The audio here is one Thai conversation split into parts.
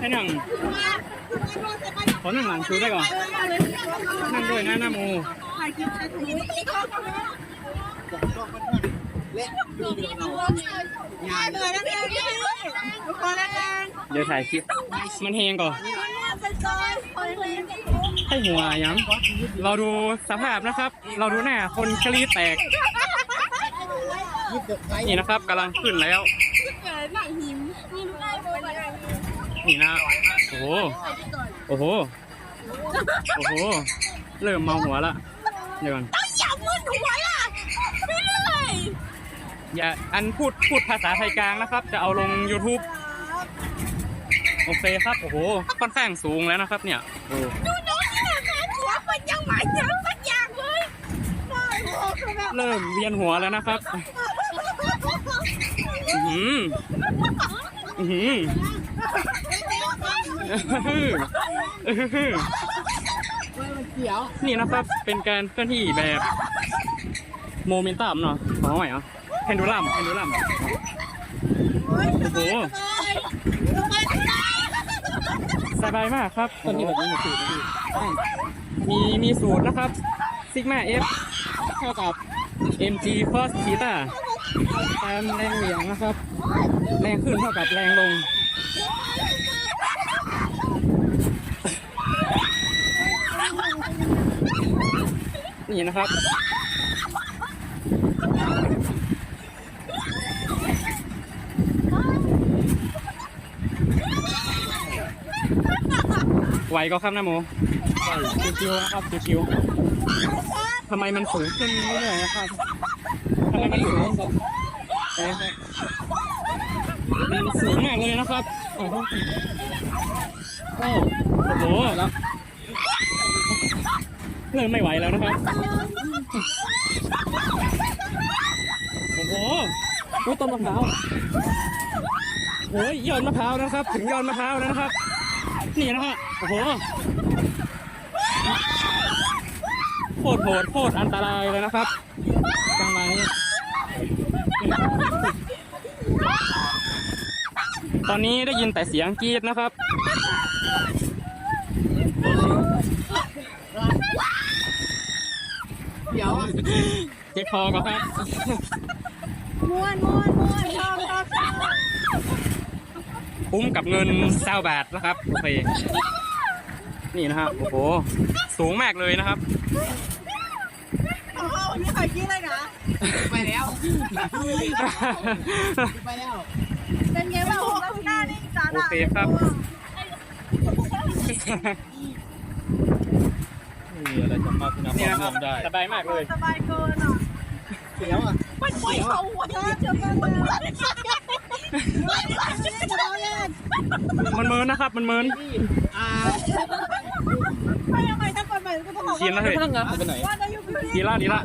ให้นั่งขอนั่งหลังชูได้ก่อน นั่งด้วยนะหน้าโมเเดี๋ยวถ่ายคลิป มันเฮงก่อนให้หัวย้ำเราดูสภาพนะครับ เราดูหน้าคนกรีดแตก นี่นะครับกำลังขึ้นแล้ว นี่นะ โอ้โห โอ้โห โอ้โห เริ่มเมาหัวละ เดี๋ยวก่อนอย่า อันพูดพูดภาษาไทยกลางนะครับ จะเอาลง YouTube โอเคครับ โอ้โห ค่อนข้างสูงแล้วนะครับ เนี่ยโอ้เริ่มเวียนหัวแล้วนะครับ อือหืออือหืออื้อหือนี่นะครับ เป็นการเคลื่อนที่แบบ โมเมนตัมเนาะขอใหม่เหรอ เพนดูลัมเพนดูลัมโอ้โหสบายมากครับตอนนี้แบบนี้มีสูตรมีมีสูตรนะครับซิกมาเอฟเท่ากับ mg cos theta ตามแรงเหวี่ยงนะครับ แรงขึ้นเท่ากับแรงลงนี่นะครับ ไหวก็ครับนะโมไหวชิวๆนะครับชิวๆทำไมมันสูงขึ้นเรื่อยๆนะครับทำไมมันสูงครับเอ๊ะมันสูงมากเลยนะครับ โอ้โหโอ้โหแล้วเริ่มไม่ไหวแล้วนะครับ โอ้โหโอ้ต้นมะพร้าวโอ้ยยอดมะพร้าวนะครับ ถึงยอดมะพร้าวแล้วนะครับ นี่นะฮะโอ้โหโคตรโหดโคตรอันตรายเลยนะครับจังหวะนี้ตอนนี้ได้ยินแต่เสียงกรีดนะครับเดี๋ยวเจ็บคอก็ครับม้วนม้วนม้วนชอบชอบชอบ คุ้มกับเงินเศร้าบาทนะครับโอเคนี่นะครับโอ้โหสูงมากเลยนะครับโอ้โหนี่ใครคิดเลยนะไปแล้วไปแล้วเป็นไงบ้างแล้วหน้านี่จ้าโอเคครับไม่มีอะไรจะมากที่น้ำนี่นะครับได้สบายมากเลยสบายเกินอะเดี๋ยวอะมันปล่อยเขาหัวชอบเชื่อกันเลยเราเล่น มันเมินนะครับ มันเมินอ่าไม่ยังไงถ้าคนใหม่ก็ต้องบอกเขียนแล้วเฮ้ยพนักงานไปไหนว่าจะอยู่ที่ดีละดีละ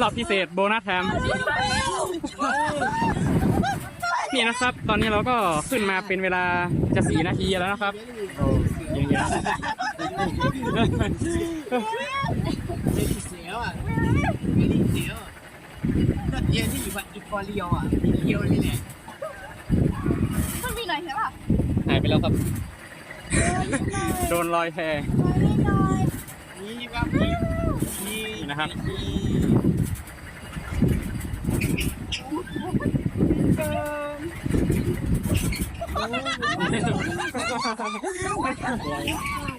รอบพิเศษโบนัสแถม นี่นะครับ ตอนนี้เราก็ขึ้นมาเป็นเวลาจะสี่นาทีแล้วนะครับโอ้ยังยังไม่ได้เสียวอะไม่ได้เสียวก็เดียวที่อยู่กับอีกอเรียวอะเดียวนี่แหละมันมีไหนใช่ป่ะ หาย ไปแล้วครับ โดนลอยแพนี่ครับนี่นี่นี่นะครับ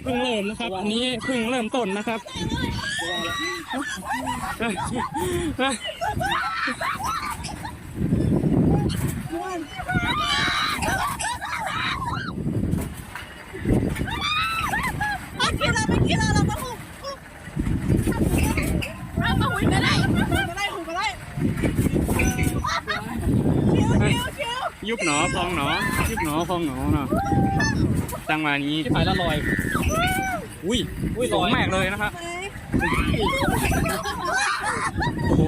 เพิ่งเริ่มนะครับอันนี้เพิ่งเริ่มต้นนะครับ ไม่คิดเราไม่คิดเราเราต้องหุบเรามาหุยก็ได้หุยก็ได้หุยก็ได้คิวคิวคิว ยุบหนอพองหนอ ยุบหนอพองหนอเนาะจังหวะนี้ที่ผายละลอย อุ้ยอุ้ยสูลงอยมากเลยนะครับโอ้โห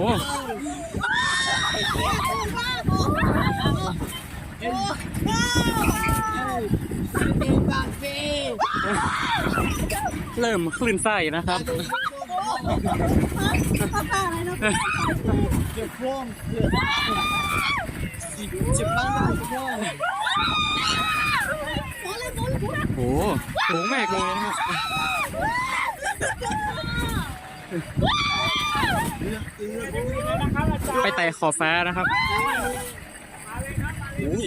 เอ็นบางเฟ่โอ้เริ่มคลื่นไส้นะครับ ข้าวข้อะไรนะเกือบโครงเกือบสิบบ้างโครงโอ้โหสูงมากเลยนะครับ ไปไต่ขอบฟ้านะครับอุ้ย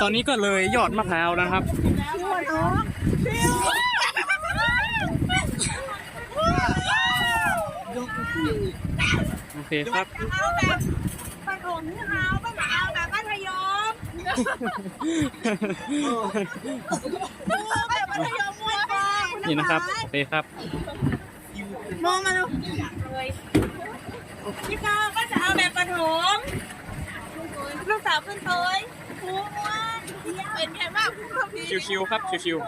ตอนนี้ก็เลยยอดมะพร้าวนะครับพี่วั นออกพี่ยกคือโอเคครับเอาแบบปฐมเอาไม่เอาแบบมัธยมแบบมัธยมมวยไปนี่นะครับโอเคครับ มองมาดูพี่ก้าวก็จะเอาแบบปฐมลูกสาวเพื่อนเคยครูม้วนเป็นไงบ้างชิวๆครับชิวๆ